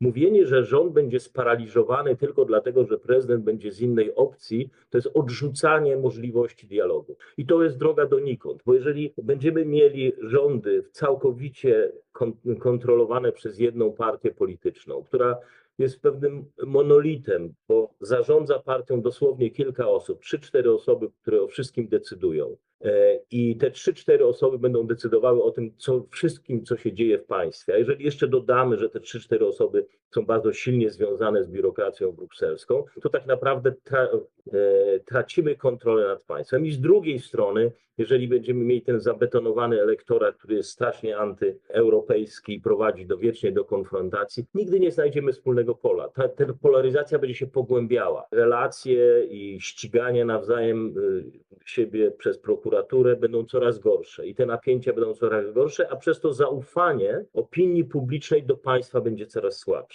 Mówienie, że rząd będzie sparaliżowany tylko dlatego, że prezydent będzie z innej opcji, to jest odrzucanie możliwości dialogu. I to jest droga donikąd, bo jeżeli będziemy mieli rządy całkowicie kon- kontrolowane przez jedną partię polityczną, która jest pewnym monolitem, bo zarządza partią dosłownie kilka osób, trzy, cztery osoby, które o wszystkim decydują. E, I te trzy, cztery osoby będą decydowały o tym, co wszystkim, co się dzieje w państwie. A jeżeli jeszcze dodamy, że te trzy, cztery osoby są bardzo silnie związane z biurokracją brukselską, to tak naprawdę tra, e, tracimy kontrolę nad państwem. I z drugiej strony, jeżeli będziemy mieli ten zabetonowany elektorat, który jest strasznie antyeuropejski i prowadzi do wiecznie do konfrontacji, nigdy nie znajdziemy wspólnego pola. Ta, ta polaryzacja będzie się pogłębiała. Relacje i ściganie nawzajem y, siebie przez prokuraturę będą coraz gorsze i te napięcia będą coraz gorsze, a przez to zaufanie opinii publicznej do państwa będzie coraz słabsze.